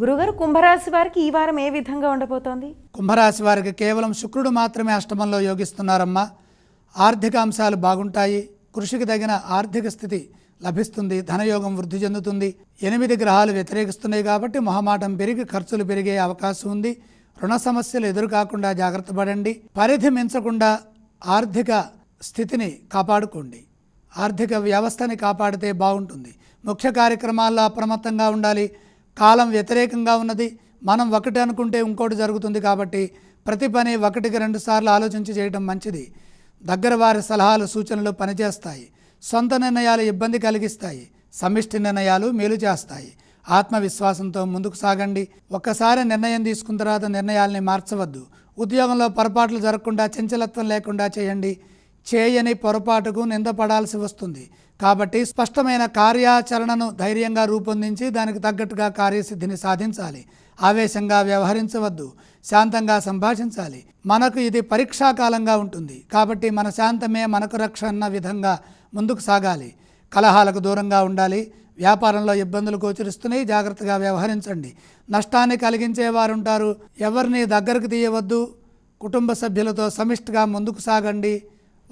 గురుగారు కుంభరాశి వారికి ఈ వారం ఏ విధంగా ఉండబోతోంది? కుంభరాశి వారికి కేవలం శుక్రుడు మాత్రమే అష్టమంలో యోగిస్తున్నారమ్మా. ఆర్థిక అంశాలు బాగుంటాయి. కృషికి తగిన ఆర్థిక స్థితి లభిస్తుంది. ధనయోగం వృద్ధి చెందుతుంది. ఎనిమిది గ్రహాలు వ్యతిరేకిస్తున్నాయి కాబట్టి మొహమాటం పెరిగి ఖర్చులు పెరిగే అవకాశం ఉంది. రుణ సమస్యలు ఎదురు కాకుండా జాగ్రత్త పడండి. పరిధి మించకుండా ఆర్థిక స్థితిని కాపాడుకోండి. ఆర్థిక వ్యవస్థని కాపాడితే బాగుంటుంది. ముఖ్య కార్యక్రమాల్లో అప్రమత్తంగా ఉండాలి. కాలం వ్యతిరేకంగా ఉన్నది. మనం ఒకటి అనుకుంటే ఇంకోటి జరుగుతుంది కాబట్టి ప్రతి పని ఒకటికి రెండు సార్లు ఆలోచించి చేయడం మంచిది. దగ్గర వారి సలహాలు సూచనలు పనిచేస్తాయి. సొంత నిర్ణయాలు ఇబ్బంది కలిగిస్తాయి. సమిష్టి నిర్ణయాలు మేలు చేస్తాయి. ఆత్మవిశ్వాసంతో ముందుకు సాగండి. ఒక్కసారి నిర్ణయం తీసుకున్న తర్వాత నిర్ణయాల్ని మార్చవద్దు. ఉద్యోగంలో పొరపాట్లు జరగకుండా చంచలత్వం లేకుండా చేయండి. చేయని పొరపాటుకు నిందపడాల్సి వస్తుంది. కాబట్టి స్పష్టమైన కార్యాచరణను ధైర్యంగా రూపొందించి దానికి తగ్గట్టుగా కార్యసిద్ధిని సాధించాలి. ఆవేశంగా వ్యవహరించవద్దు. శాంతంగా సంభాషించాలి. మనకు ఇది పరీక్షాకాలంగా ఉంటుంది. కాబట్టి మన శాంతమే మనకు రక్ష అన్న విధంగా ముందుకు సాగాలి. కలహాలకు దూరంగా ఉండాలి. వ్యాపారంలో ఇబ్బందులు గోచరిస్తున్నాయి. జాగ్రత్తగా వ్యవహరించండి. నష్టాన్ని కలిగించే వారుంటారు. ఎవరిని దగ్గరకు తీయవద్దు. కుటుంబ సభ్యులతో సమిష్టిగా ముందుకు సాగండి.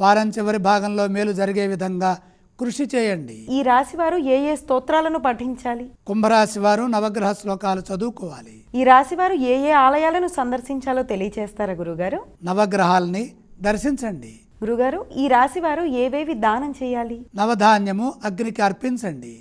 వారం చివరి భాగంలో మేలు జరిగే విధంగా కృషి చేయండి. ఈ రాశి వారు ఏ ఏ స్తోత్రాలను పఠించాలి? కుంభరాశి వారు నవగ్రహ శ్లోకాలు చదువుకోవాలి. ఈ రాశి వారు ఏ ఏ ఆలయాలను సందర్శించాలో తెలియచేస్తారా గురుగారు? నవగ్రహాల్ని దర్శించండి. గురుగారు ఈ రాశి వారు ఏవేవి దానం చేయాలి? నవధాన్యము అగ్నికి అర్పించండి.